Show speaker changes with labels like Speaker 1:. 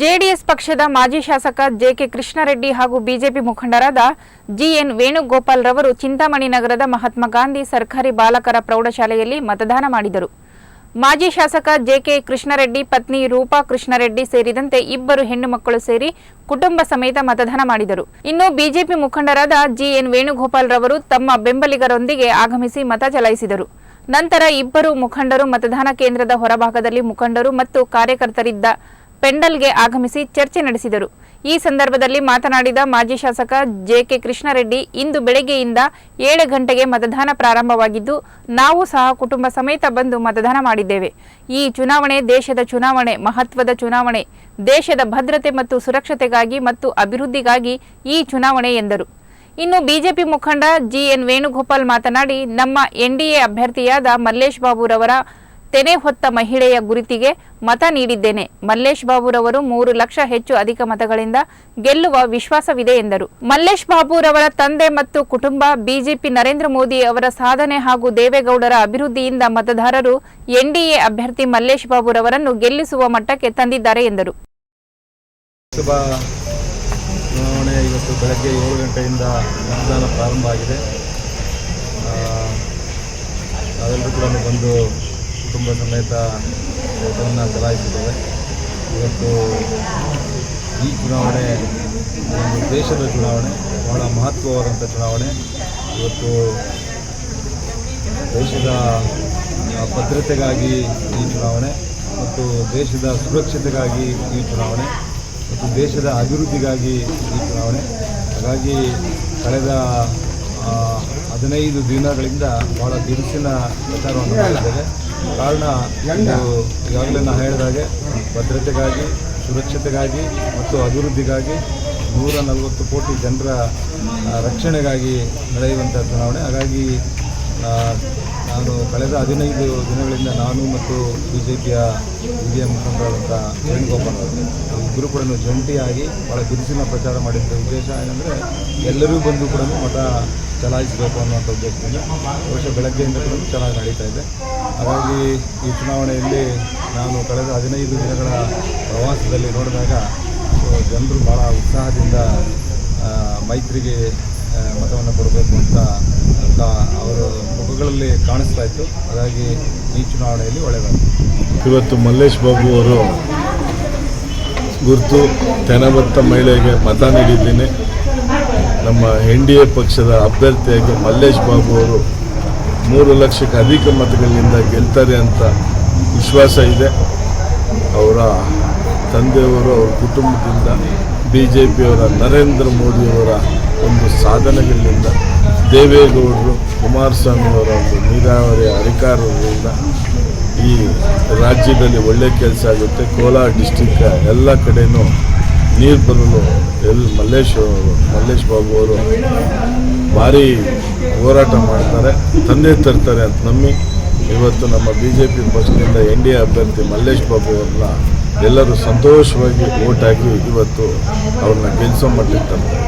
Speaker 1: JDS ಪಕ್ಷದ ಮಾಜಿ ಶಾಸಕ ಜೆಕೆ ಕೃಷ್ಣಾರೆಡ್ಡಿ ಹಾಗೂ ಬಿಜೆಪಿ ಮುಖಂಡರಾದ ಜಿಎನ್ ವೇಣುಗೋಪಾಲ್ ರವರು ಚಿಂತಾಮಣಿ ನಗರದ ಮಹಾತ್ಮ ಗಾಂಧಿ ಸರ್ಕಾರಿ ಬಾಲಕರ ಪ್ರೌಢಶಾಲೆಯಲ್ಲಿ ಮತದಾನ ಮಾಡಿದರು. ಮಾಜಿ ಶಾಸಕ ಜೆಕೆ ಕೃಷ್ಣಾರೆಡ್ಡಿ, ಪತ್ನಿ ರೂಪಾ ಕೃಷ್ಣಾರೆಡ್ಡಿ ಸೇರಿದಂತೆ ಇಬ್ಬರು ಹೆಣ್ಣು ಮಕ್ಕಳು ಸೇರಿ ಕುಟುಂಬ ಸಮೇತ ಮತದಾನ ಮಾಡಿದರು. ಇನ್ನು ಬಿಜೆಪಿ ಮುಖಂಡರಾದ ಜಿಎನ್ ವೇಣುಗೋಪಾಲ್ ರವರು ತಮ್ಮ ಬೆಂಬಲಿಗರೊಂದಿಗೆ ಆಗಮಿಸಿ ಮತ ಚಲಾಯಿಸಿದರು. ನಂತರ ಇಬ್ಬರು ಮುಖಂಡರು ಮತದಾನ ಕೇಂದ್ರದ ಹೊರಭಾಗದಲ್ಲಿ ಮುಖಂಡರು ಮತ್ತು ಕಾರ್ಯಕರ್ತರಿದ್ದ ಪೆಂಡಲ್ಗೆ ಆಗಮಿಸಿ ಚರ್ಚೆ ನಡೆಸಿದರು. ಈ ಸಂದರ್ಭದಲ್ಲಿ ಮಾತನಾಡಿದ ಮಾಜಿ ಶಾಸಕ ಜೆಕೆ ಕೃಷ್ಣಾರೆಡ್ಡಿ, ಇಂದು ಬೆಳಗ್ಗೆಯಿಂದ ಏಳು ಗಂಟೆಗೆ ಮತದಾನ ಪ್ರಾರಂಭವಾಗಿದ್ದು, ನಾವು ಸಹ ಕುಟುಂಬ ಸಮೇತ ಬಂದು ಮತದಾನ ಮಾಡಿದ್ದೇವೆ. ಈ ಚುನಾವಣೆ ದೇಶದ ಚುನಾವಣೆ, ಮಹತ್ವದ ಚುನಾವಣೆ, ದೇಶದ ಭದ್ರತೆ ಮತ್ತು ಸುರಕ್ಷತೆಗಾಗಿ ಮತ್ತು ಅಭಿವೃದ್ಧಿಗಾಗಿ ಈ ಚುನಾವಣೆ ಎಂದರು. ಇನ್ನು ಬಿಜೆಪಿ ಮುಖಂಡ ಜಿಎನ್ ವೇಣುಗೋಪಾಲ್ ಮಾತನಾಡಿ, ನಮ್ಮ ಎನ್ಡಿಎ ಅಭ್ಯರ್ಥಿಯಾದ ಮಲ್ಲೇಶ್ ಬಾಬುರವರ ತೆನೆ ಹೊತ್ತ ಮಹಿಳೆಯ ಗುರುತಿಗೆ ಮತ ನೀಡಿದ್ದೇನೆ. ಮಲ್ಲೇಶ್ ಬಾಬುರವರು ಮೂರು ಲಕ್ಷ ಹೆಚ್ಚು ಅಧಿಕ ಮತಗಳಿಂದ ಗೆಲ್ಲುವ ವಿಶ್ವಾಸವಿದೆ ಎಂದರು. ಮಲ್ಲೇಶ್ ಬಾಬುರವರ ತಂದೆ ಮತ್ತು ಕುಟುಂಬ, ಬಿಜೆಪಿ ನರೇಂದ್ರ ಮೋದಿ ಅವರ ಸಾಧನೆ ಹಾಗೂ ದೇವೇಗೌಡರ ಅಭಿವೃದ್ಧಿಯಿಂದ ಮತದಾರರು ಎನ್ಡಿಎ ಅಭ್ಯರ್ಥಿ ಮಲ್ಲೇಶ್ ಬಾಬುರವರನ್ನು ಗೆಲ್ಲಿಸುವ ಮಟ್ಟಕ್ಕೆ ತಂದಿದ್ದಾರೆ ಎಂದರು.
Speaker 2: ಇವತ್ತು ಕೂಡ ಬಂದು ಕುಟುಂಬ ಸಮೇತ ಫೋಟೋವನ್ನು ಚಲಾಯಿಸಿದ್ದೇವೆ. ಇವತ್ತು ಈ ಚುನಾವಣೆ ಒಂದು ದೇಶದ ಚುನಾವಣೆ, ಬಹಳ ಮಹತ್ವವಾದಂಥ ಚುನಾವಣೆ. ಇವತ್ತು ದೇಶದ ಭದ್ರತೆಗಾಗಿ ಈ ಚುನಾವಣೆ ಮತ್ತು ದೇಶದ ಸುರಕ್ಷತೆಗಾಗಿ ಈ ಚುನಾವಣೆ ಮತ್ತು ದೇಶದ ಅಭಿವೃದ್ಧಿಗಾಗಿ ಈ ಚುನಾವಣೆ. ಹಾಗಾಗಿ ಕಳೆದ ಹದಿನೈದು ದಿನಗಳಿಂದ ಭಾಳ ಬಿರುಸಿನ ಪ್ರಚಾರವನ್ನು ಮಾಡಿದ್ದೇವೆ. ಕಾರಣ ಈಗಾಗಲೇ ನಾನು ಹೇಳಿದಾಗೆ ಭದ್ರತೆಗಾಗಿ, ಸುರಕ್ಷತೆಗಾಗಿ ಮತ್ತು ಅಭಿವೃದ್ಧಿಗಾಗಿ ನೂರ ನಲವತ್ತು ಕೋಟಿ ಜನರ ರಕ್ಷಣೆಗಾಗಿ ನಡೆಯುವಂಥ ಚುನಾವಣೆ. ಹಾಗಾಗಿ ನಾನು ಕಳೆದ ಹದಿನೈದು ದಿನಗಳಿಂದ ನಾನು ಮತ್ತು ಬಿ ಜೆ ಪಿಯ ಹಿರಿಯ ಮುಖಂಡರಾದಂಥ ವೇಣುಗೋಪಾಲ್ ಅವರು. ಇಬ್ಬರು ಕೂಡ ಜಂಟಿಯಾಗಿ ಭಾಳ ಬಿರುಸಿನ ಪ್ರಚಾರ ಮಾಡಿದ್ದ ಉದ್ದೇಶ ಏನಂದರೆ ಎಲ್ಲರೂ ಬಂದು ಕೂಡ ಮತ ಚಲಾಯಿಸಬೇಕು ಅನ್ನುವಂಥ ಉದ್ದೇಶದಿಂದ ವರ್ಷ ಬೆಳಗ್ಗೆಯಿಂದ ಕೂಡ ಚೆನ್ನಾಗಿ ನಡೀತಾ ಇದೆ. ಹಾಗಾಗಿ ಈ ಚುನಾವಣೆಯಲ್ಲಿ ನಾನು ಕಳೆದ ಹದಿನೈದು ದಿನಗಳ ಪ್ರವಾಸದಲ್ಲಿ ನೋಡಿದಾಗ ಜನರು ಭಾಳ ಉತ್ಸಾಹದಿಂದ ಮೈತ್ರಿಗೆ ಮತವನ್ನು ಕೊಡಬೇಕು ಅಂತ ಅಂತ ಅವರ ಮುಖಗಳಲ್ಲಿ ಕಾಣಿಸ್ತಾ ಇತ್ತು ಹಾಗಾಗಿ ಈ ಚುನಾವಣೆಯಲ್ಲಿ ಒಳ್ಳೆಯದಾಯಿತು
Speaker 3: ಇವತ್ತು ಮಲ್ಲೇಶ್ ಬಾಬು ಅವರು ಗುರುತು ತೆನಬತ್ತ ಮಹಿಳೆಗೆ ಮತ ನೀಡಿದ್ದೀನಿ. ನಮ್ಮ ಎನ್ ಡಿ ಎ ಪಕ್ಷದ ಅಭ್ಯರ್ಥಿಯಾಗಿ ಮಲ್ಲೇಶ್ ಬಾಬು ಅವರು ಮೂರು ಲಕ್ಷಕ್ಕೆ ಅಧಿಕ ಮತಗಳಿಂದ ಗೆಲ್ತಾರೆ ಅಂತ ವಿಶ್ವಾಸ ಇದೆ. ಅವರ ತಂದೆಯವರು, ಅವರ ಕುಟುಂಬದಿಂದ ಬಿ ಜೆ ಪಿಯವರ ನರೇಂದ್ರ ಮೋದಿಯವರ ಒಂದು ಸಾಧನೆಗಳಿಂದ ದೇವೇಗೌಡರು ಕುಮಾರಸ್ವಾಮಿಯವರ ಒಂದು ನೀರಾವರಿ ಅಧಿಕಾರದಿಂದ ಈ ರಾಜ್ಯದಲ್ಲಿ ಒಳ್ಳೆ ಕೆಲಸ ಆಗುತ್ತೆ. ಕೋಲಾರ ಡಿಸ್ಟಿಕ್ ಎಲ್ಲ ಕಡೆಯೂ ನೀರು ಬರಲು ಎಲ್ ಮಲ್ಲೇಶ್ ಮಲ್ಲೇಶ್ ಬಾಬು ಅವರು ಭಾರಿ ಹೋರಾಟ ಮಾಡ್ತಾರೆ. ತಂದೆ ತರ್ತಾರೆ ಅಂತ ನಂಬಿ ಇವತ್ತು ನಮ್ಮ ಬಿ ಜೆ ಪಿ ಪಕ್ಷದಿಂದ ಎನ್ ಡಿ ಎ ಅಭ್ಯರ್ಥಿ ಮಲ್ಲೇಶ್ ಬಾಬು ಅವ್ರನ್ನ ಎಲ್ಲರೂ ಸಂತೋಷವಾಗಿ ಓಟ್ ಹಾಕಿ ಇವತ್ತು ಅವ್ರನ್ನ ಗೆಲ್ಲಿಸೋ ಮಟ್ಟಿಗೆ ತರ್ತಾರೆ.